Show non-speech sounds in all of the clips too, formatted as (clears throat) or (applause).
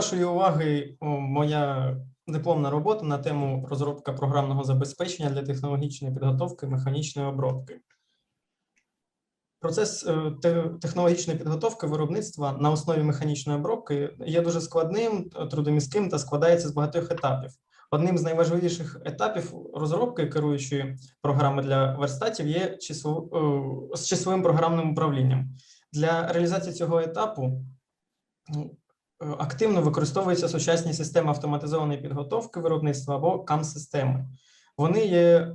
вашої уваги моя дипломна робота на тему розробка програмного забезпечення для технологічної підготовки механічної обробки. Процес е, технологічної підготовки виробництва на основі механічної обробки є дуже складним, трудомістким та складається з багатьох етапів. Одним з найважливіших етапів розробки керуючої програми для верстатів є число, е, з числовим програмним управлінням. Для реалізації цього етапу ну, активно використовуються сучасні системи автоматизованої підготовки виробництва або CAM-системи. Вони є е,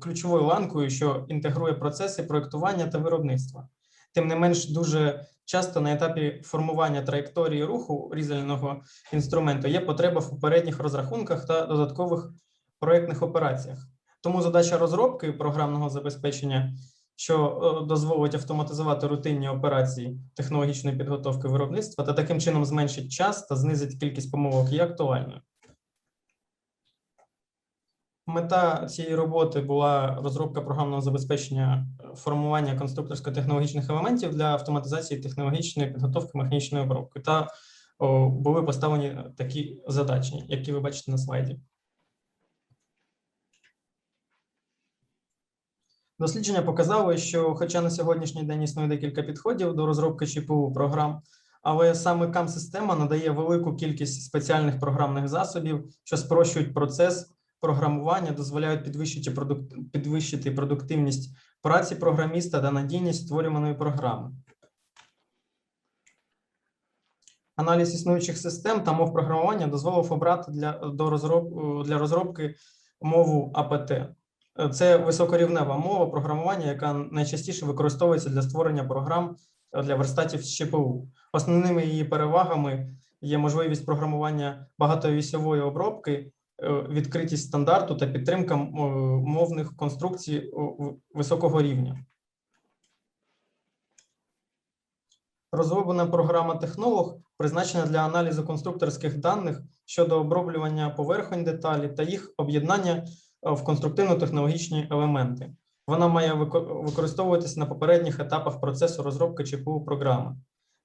ключовою ланкою, що інтегрує процеси проєктування та виробництва. Тим не менш, дуже часто на етапі формування траєкторії руху різального інструменту є потреба в попередніх розрахунках та додаткових проєктних операціях. Тому задача розробки програмного забезпечення, що е, дозволить автоматизувати рутинні операції технологічної підготовки виробництва та таким чином зменшить час та знизить кількість помилок, є актуальною. Мета цієї роботи була розробка програмного забезпечення е, формування конструкторсько-технологічних елементів для автоматизації технологічної підготовки механічної обробки. Та о, були поставлені такі задачі, які ви бачите на слайді. Дослідження показали, що, хоча на сьогоднішній день існує декілька підходів до розробки ЧПУ програм, але саме CAM-система надає велику кількість спеціальних програмних засобів, що спрощують процес програмування, дозволяють підвищити, продук... підвищити продуктивність праці програміста та надійність створюваної програми. Аналіз існуючих систем та мов програмування дозволив обрати для, до розроб, для розробки мову АПТ. Це високорівнева мова програмування, яка найчастіше використовується для створення програм для верстатів з ЧПУ. Основними її перевагами є можливість програмування багатовісьової обробки, е, відкритість стандарту та підтримка мовних конструкцій високого рівня. Розроблена програма технолог призначена для аналізу конструкторських даних щодо оброблювання поверхонь деталі та їх об'єднання е, в конструктивно-технологічні елементи. Вона має використовуватися на попередніх етапах процесу розробки ЧПУ програми.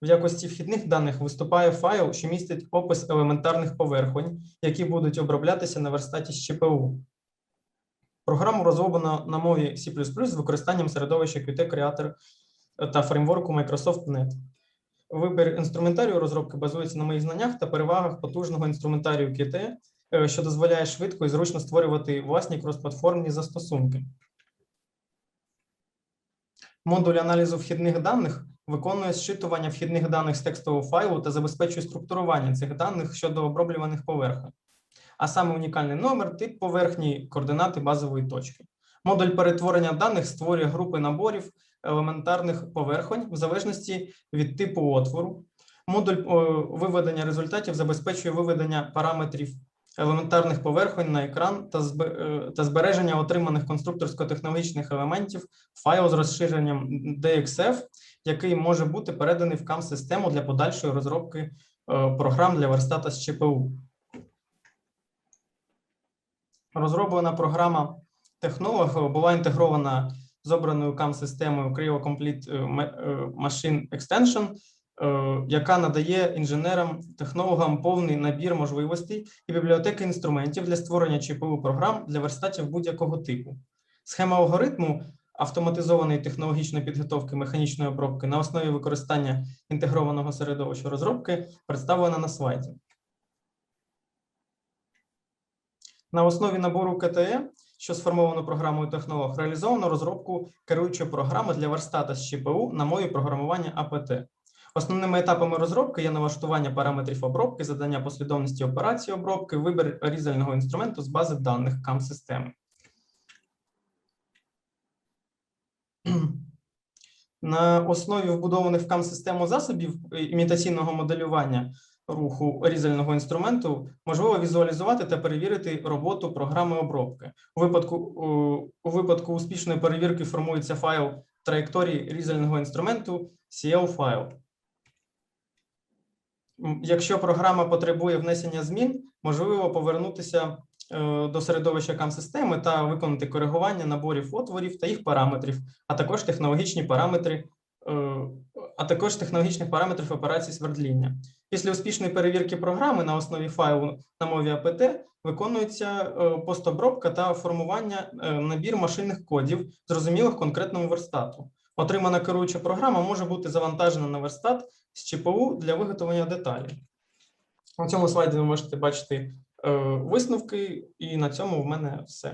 В якості вхідних даних виступає файл, що містить опис елементарних поверхонь, які будуть оброблятися на верстаті з ЧПУ. Програму розроблено на мові C++ з використанням середовища Qt Creator та фреймворку Microsoft .NET. Вибір інструментарію розробки базується на моїх знаннях та перевагах потужного інструментарію Qt, е, що дозволяє швидко і зручно створювати власні кросплатформні застосунки. Модуль аналізу вхідних даних виконує зчитування вхідних даних з текстового файлу та забезпечує структурування цих даних щодо оброблюваних поверхонь, а саме унікальний номер, тип поверхні, координати базової точки. Модуль перетворення даних створює групи наборів елементарних поверхонь в залежності від типу отвору. Модуль виведення результатів забезпечує виведення параметрів елементарних поверхонь на екран е, та збереження отриманих конструкторсько-технологічних елементів файл з розширенням DXF, який може бути переданий в CAM-систему для подальшої розробки е, програм для верстата з ЧПУ. Розроблена програма технолог була інтегрована з обраною CAM-системою Creo Complete е, Machine Extension, яка надає інженерам, технологам повний набір можливостей і бібліотеки інструментів для створення ЧПУ програм для верстатів будь-якого типу. Схема алгоритму автоматизованої технологічної підготовки механічної обробки на основі використання інтегрованого середовища розробки представлена на слайді. На основі набору КТЕ, що сформовано програмою технолог, реалізовано розробку керуючої програми для верстата з ЧПУ на мові програмування АПТ. Основними етапами розробки є налаштування параметрів обробки, задання послідовності операцій обробки, вибір різального інструменту з бази даних CAM-системи. (clears throat) На основі вбудованих в CAM-систему засобів імітаційного моделювання руху різального інструменту можливо візуалізувати та перевірити роботу програми обробки. У випадку, у випадку успішної перевірки формується файл траєкторії різального інструменту CL-файл. Якщо програма потребує внесення змін, можливо повернутися е, до середовища CAM-системи та виконати коригування наборів отворів та їх параметрів, а також технологічні параметри е, а також технологічних параметрів операцій свердління. Після успішної перевірки програми на основі файлу на мові APT виконується е, постобробка та формування набір машинних кодів, зрозумілих конкретному верстату. Отримана керуюча програма може бути завантажена на верстат з ЧПУ для виготовлення деталі. На цьому слайді ви можете бачити е, висновки, і на цьому в мене все.